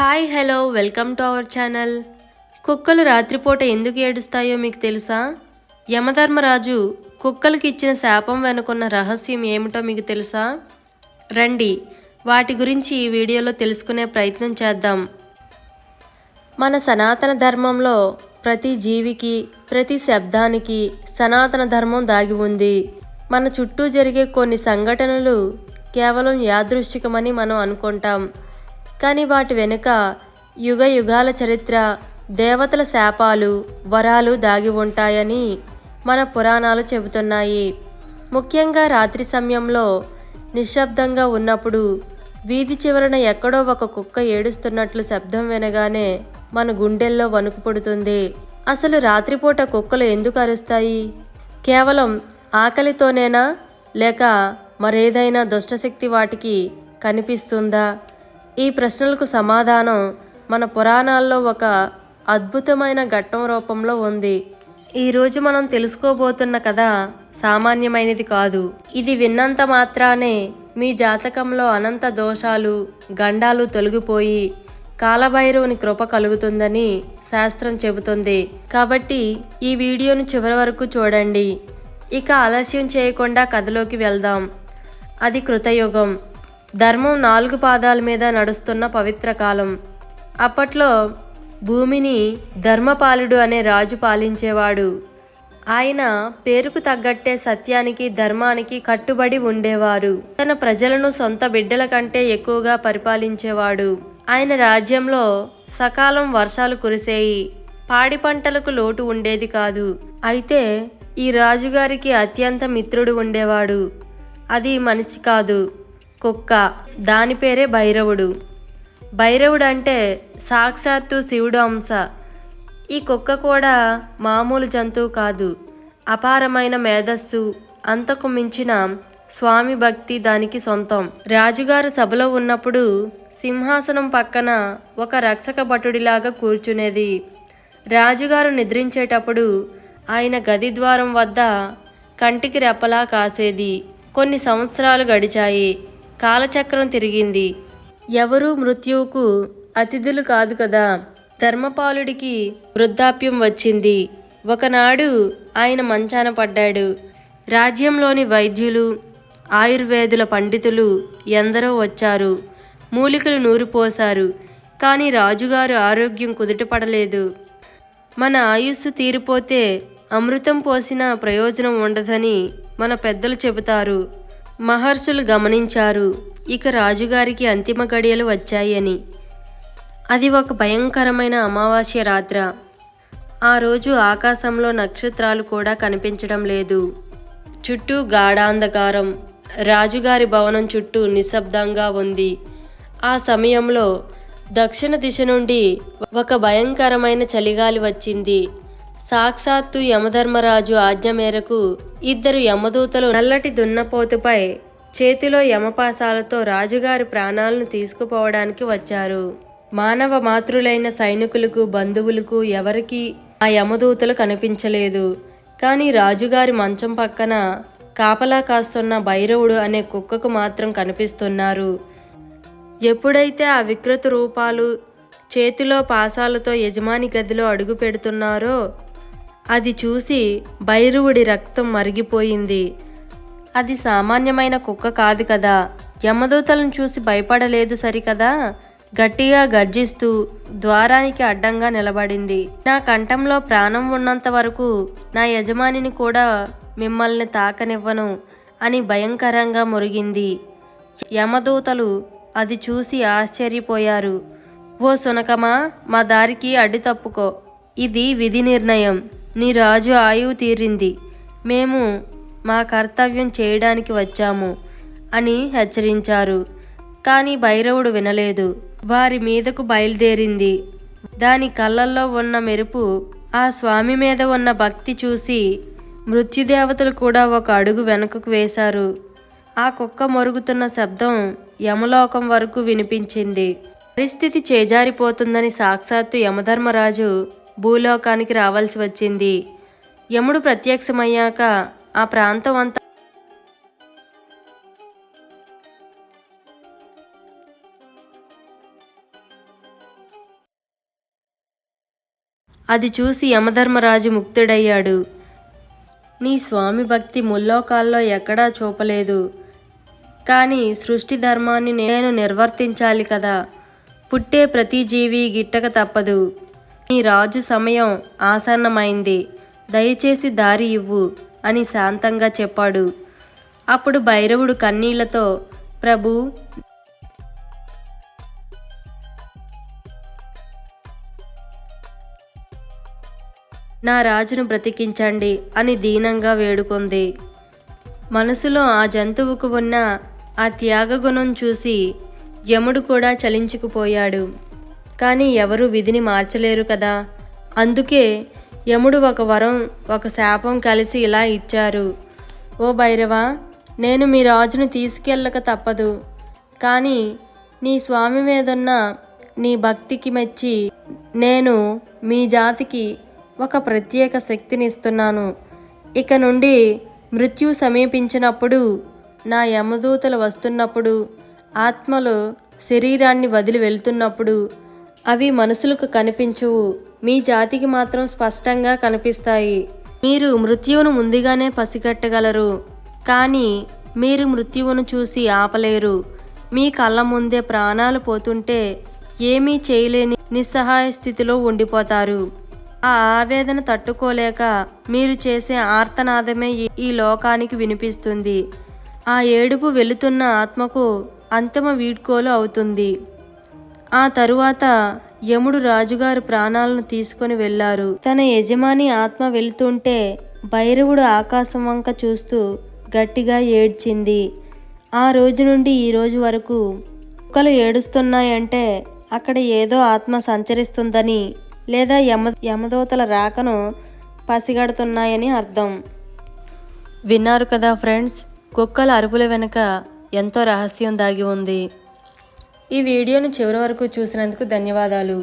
Hi hello welcome to our channel. కుక్కలు రాత్రిపూట ఎందుకు ఏడుస్తాయో మీకు తెలుసా? యమధర్మరాజు కుక్కలకి ఇచ్చిన శాపం వెనుకున్న రహస్యం ఏమిటో మీకు తెలుసా? రండి వాటి గురించి ఈ వీడియోలో తెలుసుకునే ప్రయత్నం చేద్దాం. మన సనాతన ధర్మంలో ప్రతి జీవికి ప్రతి శబ్దానికి సనాతన ధర్మం దాగి ఉంది. మన చుట్టూ జరిగే కొన్ని సంఘటనలు కేవలం యాదృశ్చికమని మనం అనుకుంటాం. కానీ వాటి వెనుక యుగ యుగాల చరిత్ర దేవతల శాపాలు వరాలు దాగి ఉంటాయని మన పురాణాలు చెబుతున్నాయి. ముఖ్యంగా రాత్రి సమయంలో నిశ్శబ్దంగా ఉన్నప్పుడు వీధి చివరన ఎక్కడో ఒక కుక్క ఏడుస్తున్నట్లు శబ్దం వినగానే మన గుండెల్లో వణుకు పుడుతుంది. అసలు రాత్రిపూట కుక్కలు ఎందుకు అరుస్తాయి? కేవలం ఆకలితోనేనా? లేక మరేదైనా దుష్టశక్తి వాటికి కనిపిస్తుందా? ఈ ప్రశ్నలకు సమాధానం మన పురాణాల్లో ఒక అద్భుతమైన ఘట్టం రూపంలో ఉంది. ఈరోజు మనం తెలుసుకోబోతున్న కథ సామాన్యమైనది కాదు. ఇది విన్నంత మాత్రానే మీ జాతకంలో అనంత దోషాలు గండాలు తొలగిపోయి కాలభైరవుని కృప కలుగుతుందని శాస్త్రం చెబుతుంది. కాబట్టి ఈ వీడియోను చివరి వరకు చూడండి. ఇక ఆలస్యం చేయకుండా కథలోకి వెళ్దాం. అది కృతయుగం. ధర్మం నాలుగు పాదాల మీద నడుస్తున్న పవిత్ర కాలం. అప్పట్లో భూమిని ధర్మపాలుడు అనే రాజు పాలించేవాడు. ఆయన పేరుకు తగ్గట్టే సత్యానికి ధర్మానికి కట్టుబడి ఉండేవారు. తన ప్రజలను సొంత బిడ్డల కంటే ఎక్కువగా పరిపాలించేవాడు. ఆయన రాజ్యంలో సకాలం వర్షాలు కురిసేయి. పాడి పంటలకు లోటు ఉండేది కాదు. అయితే ఈ రాజుగారికి అత్యంత మిత్రుడు ఉండేవాడు. అది మనిషి కాదు. కుక్క. దాని పేరే భైరవుడు. భైరవుడు అంటే సాక్షాత్తు శివుడు అంశ. ఈ కుక్క కూడా మామూలు జంతువు కాదు. అపారమైన మేధస్సు అంతకు మించిన స్వామి భక్తి దానికి సొంతం. రాజుగారు సభలో ఉన్నప్పుడు సింహాసనం పక్కన ఒక రక్షక భటుడిలాగా కూర్చునేది. రాజుగారు నిద్రించేటప్పుడు ఆయన గది ద్వారం వద్ద కంటికి రెప్పలా కాసేది. కొన్ని సంవత్సరాలు గడిచాయి. కాలచక్రం తిరిగింది. ఎవరూ మృత్యువుకు అతిథులు కాదు కదా. ధర్మపాలుడికి వృద్ధాప్యం వచ్చింది. ఒకనాడు ఆయన మంచాన పడ్డాడు. రాజ్యంలోని వైద్యులు ఆయుర్వేదుల పండితులు ఎందరో వచ్చారు. మూలికలు నూరిపోశారు. కానీ రాజుగారు ఆరోగ్యం కుదుటపడలేదు. మన ఆయుస్సు తీరిపోతే అమృతం పోసిన ప్రయోజనం ఉండదని మన పెద్దలు చెబుతారు. మహర్షులు గమనించారు. ఇక రాజుగారికి అంతిమ గడియలు వచ్చాయని అది ఒక భయంకరమైన అమావాస్య రాత్ర. ఆ రోజు ఆకాశంలో నక్షత్రాలు కూడా కనిపించడం లేదు. చుట్టూ గాఢాంధకారం. రాజుగారి భవనం చుట్టూ నిశ్శబ్దంగా ఉంది. ఆ సమయంలో దక్షిణ దిశ నుండి ఒక భయంకరమైన చలిగాలి వచ్చింది. సాక్షాత్తు యమధర్మరాజు ఆజ్ఞ మేరకు ఇద్దరు యమదూతలు నల్లటి దున్నపోతుపై చేతిలో యమపాసాలతో రాజుగారి ప్రాణాలను తీసుకుపోవడానికి వచ్చారు. మానవ మాతృలైన సైనికులకు బంధువులకు ఎవరికీ ఆ యమదూతలు కనిపించలేదు. కానీ రాజుగారి మంచం పక్కన కాపలా కాస్తున్న భైరవుడు అనే కుక్కకు మాత్రం కనిపిస్తున్నారు. ఎప్పుడైతే ఆ వికృత రూపాలు చేతిలో పాసాలతో యజమాని గదిలో అడుగు పెడుతున్నారో అది చూసి భైరవుడి రక్తం మరిగిపోయింది. అది సామాన్యమైన కుక్క కాదు కదా. యమదూతలను చూసి భయపడలేదు సరికదా? గట్టిగా గర్జిస్తూ ద్వారానికి అడ్డంగా నిలబడింది. నా కంఠంలో ప్రాణం ఉన్నంత వరకు నా యజమానిని కూడా మిమ్మల్ని తాకనివ్వను అని భయంకరంగా మురిగింది. యమదూతలు అది చూసి ఆశ్చర్యపోయారు. ఓ సునకమా మా దారికి అడ్డు తప్పుకో. ఇది విధి నిర్ణయం. నీ రాజు ఆయువు తీరింది. మేము మా కర్తవ్యం చేయడానికి వచ్చాము అని హెచ్చరించారు. కానీ భైరవుడు వినలేదు. వారి మీదకు బయలుదేరింది. దాని కళ్ళల్లో ఉన్న మెరుపు ఆ స్వామి మీద ఉన్న భక్తి చూసి మృత్యుదేవతలు కూడా ఒక అడుగు వెనుకకు వేశారు. ఆ కుక్క మొరుగుతున్న శబ్దం యమలోకం వరకు వినిపించింది. పరిస్థితి చేజారిపోతుందని సాక్షాత్తు యమధర్మరాజు భూలోకానికి రావాల్సి వచ్చింది. యముడు ప్రత్యక్షమయ్యాక ఆ ప్రాంతం అంతా అది చూసి యమధర్మరాజు ముక్తుడయ్యాడు. నీ స్వామి భక్తి ముల్లోకాల్లో ఎక్కడా చూపలేదు. కానీ సృష్టి ధర్మాన్ని నేను నిర్వర్తించాలి కదా. పుట్టే ప్రతి జీవి గిట్టక తప్పదు. నీ రాజు సమయం ఆసన్నమైంది. దయచేసి దారి ఇవ్వు అని శాంతంగా చెప్పాడు. అప్పుడు భైరవుడు కన్నీళ్ళతో ప్రభు నా రాజును బ్రతికించండి అని దీనంగా వేడుకుంది. మనసులో ఆ జంతువుకు ఉన్న ఆ త్యాగగుణం చూసి యముడు కూడా చలించుకుపోయాడు. కానీ ఎవరు విధిని మార్చలేరు కదా. అందుకే యముడు ఒక వరం ఒక శాపం కలిసి ఇలా ఇచ్చారు. ఓ భైరవా నేను మీ రాజును తీసుకెళ్ళక తప్పదు. కానీ నీ స్వామి మీదున్న నీ భక్తికి మెచ్చి నేను మీ జాతికి ఒక ప్రత్యేక శక్తిని ఇస్తున్నాను ఇక నుండి మృత్యు సమీపించినప్పుడు నా యమదూతలు వస్తున్నప్పుడు ఆత్మలు శరీరాన్ని వదిలి వెళ్తున్నప్పుడు అవి మనసులకు కనిపించవు మీ జాతికి మాత్రం స్పష్టంగా కనిపిస్తాయి. మీరు మృత్యువును ముందుగానే పసిగట్టగలరు. కానీ మీరు మృత్యువును చూసి ఆపలేరు. మీ కళ్ళ ముందే ప్రాణాలు పోతుంటే ఏమీ చేయలేని నిస్సహాయ స్థితిలో ఉండిపోతారు. ఆ ఆవేదన తట్టుకోలేక మీరు చేసే ఆర్తనాదమే ఈ- ఈ లోకానికి వినిపిస్తుంది. ఆ ఏడుపు వెళుతున్న ఆత్మకు అంతిమ వీడ్కోలు అవుతుంది. ఆ తరువాత యముడు రాజుగారు ప్రాణాలను తీసుకొని వెళ్ళారు. తన యజమాని ఆత్మ వెళ్తుంటే భైరవుడు ఆకాశం వంక చూస్తూ గట్టిగా ఏడ్చింది. ఆ రోజు నుండి ఈ రోజు వరకు కుక్కలు ఏడుస్తున్నాయంటే అక్కడ ఏదో ఆత్మ సంచరిస్తుందని లేదా యమ యమదూతల రాకను పసిగడుతున్నాయని అర్థం. విన్నారు కదా ఫ్రెండ్స్ కుక్కల అరుపుల వెనుక ఎంతో రహస్యం దాగి ఉంది. ఈ వీడియోను చివరి వరకు చూసినందుకు ధన్యవాదాలు.